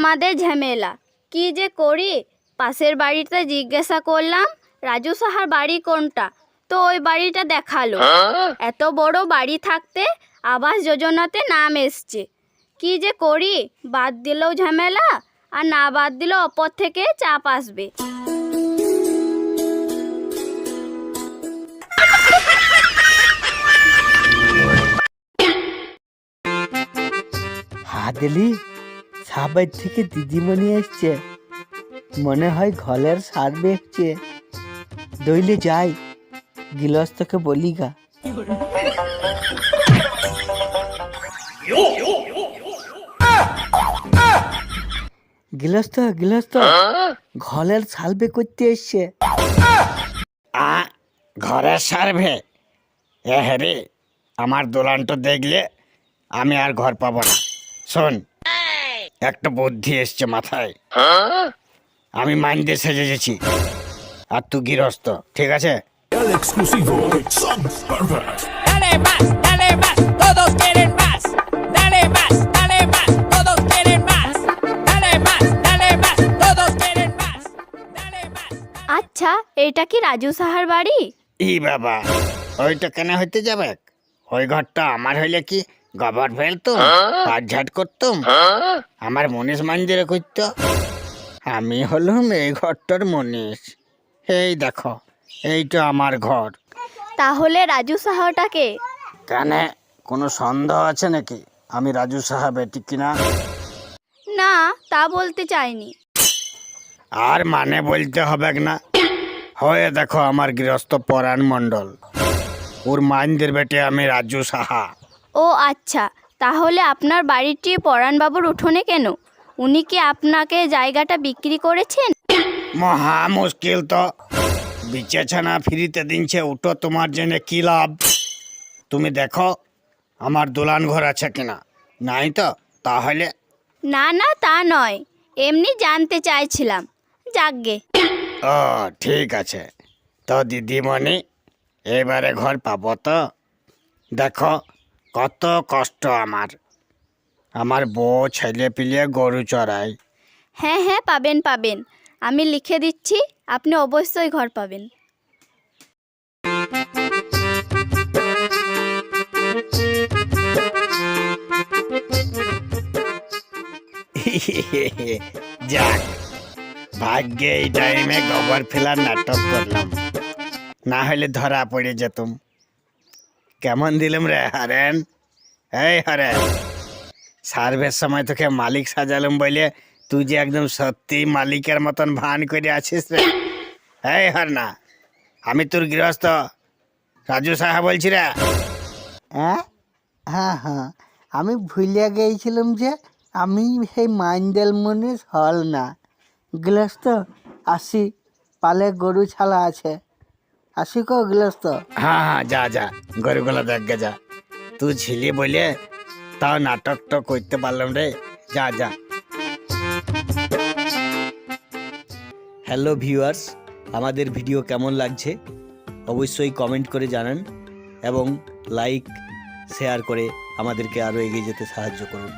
আমাদের ঝামেলা। কি যে করি? পাশের বাড়িতে জিজ্ঞাসা করলাম রাজু সাহার বাড়ি কোনটা? তো ওই বাড়িটা দেখাল। এত বড় বাড়ি থাকতে আবাস যোজনাতে নাম এসছে। কি যে করি? বাদ দিলেও ঝামেলা আর না বাদ দিলেও অপর থেকে চাপ আসবে। হাতলি সাবের থেকে দিদিমণি এসছে। মনে হয় ঘরের সার বেচছে। দইলে যাই, গৃহস্থকে বলি গা। গৃহস্থ গৃহস্থ ঘরের সার্ভে করতে এসছে। আ, ঘরের সার্ভে এ হেরে আমার দোলানটা দেখলে আমি আর ঘর পাবো না। শোন একটা বুদ্ধি এসছে মাথায়। আমি মাইন্ডে সেজে গেছি। আর তুই গৃহস্থ ঠিক আছে? আচ্ছা এটা কি রাজু সাহার বাড়ি? ই বাবা ওইটা কেন হইতে যাবে? ওই ঘরটা আমার হইলে কি গোবর ফেলতুম পাট ঝাট করতুম আমার মনীষ মন্দিরে করত আমি হলুম এই ঘরটার মনীষ। এই দেখো এইটা আমার ঘর। তাহলে রাজু সাহাটাকে কেন? কোনো সন্দেহ আছে নাকি? আমি রাজু সাহা বেটি কিনা? না তা বলতে চাইনি। আর মানে বলতে হবে না। হয়ে দেখো আমার গৃহস্থ পরাণ মণ্ডল। ওর মাইন্দের বেটে আমি রাজু সাহা। ও আচ্ছা তাহলে আপনার বাড়িটি পরাণবাবুর উঠোনে কেন? উনি কি আপনাকে জায়গাটা বিক্রি করেছেন? মহা মুশকিল তো। বিচেছানা ফ্রিতে দিনছে উঠো তোমার জন্য কি লাভ? তুমি দেখো আমার দোলান ঘর আছে কিনা? নাই তো তাহলে? না না তা নয়। এমনি জানতে চাইছিলাম। যাকগে। ও ঠিক আছে। তো দিদিমণি এবারে ঘর পাবো তো? দেখো কত কষ্ট আমার। আমার বউ ছেলে পিলে গরু চড়াই হ্যাঁ হ্যাঁ পাবেন পাবেন। আমি লিখে দিচ্ছি আপনি অবশ্যই ঘর পাবেন। যাক ভাগ্যে এই টাইমে গোবর ফেলার নাটক করলাম। না হলে ধরা পড়ে যেতুম। কেমন দিলাম রে, হারেন? এই হারেন। সার্ভের সময় তোকে মালিক সাজালাম বলে তুই যে একদম সত্যি মালিকের মতন ভান করে আছিস রে। এই হরনা, আমি তোর গৃহস্থ। রাজু সাহা বলছি রে। হ্যাঁ? হ্যাঁ হ্যাঁ। আমি ভুলিয়া গিয়েছিলাম যে আমি সেই মাইন্ডেল মনে হল না। গৃহস্থ, আসি, পালে গরু ছালা আছে। আসি কো গৃহস্থ। হ্যাঁ হ্যাঁ যা যা, গরুগুলো দেখ যা। তুই ছিলি বলে তাও নাটকটা করতে পারলাম রে। যা যা। হ্যালো ভিউয়ার্স, আমাদের ভিডিও কেমন লাগছে? অবশ্যই কমেন্ট করে জানান এবং লাইক, শেয়ার করে আমাদেরকে আরও এগিয়ে যেতে সাহায্য করুন।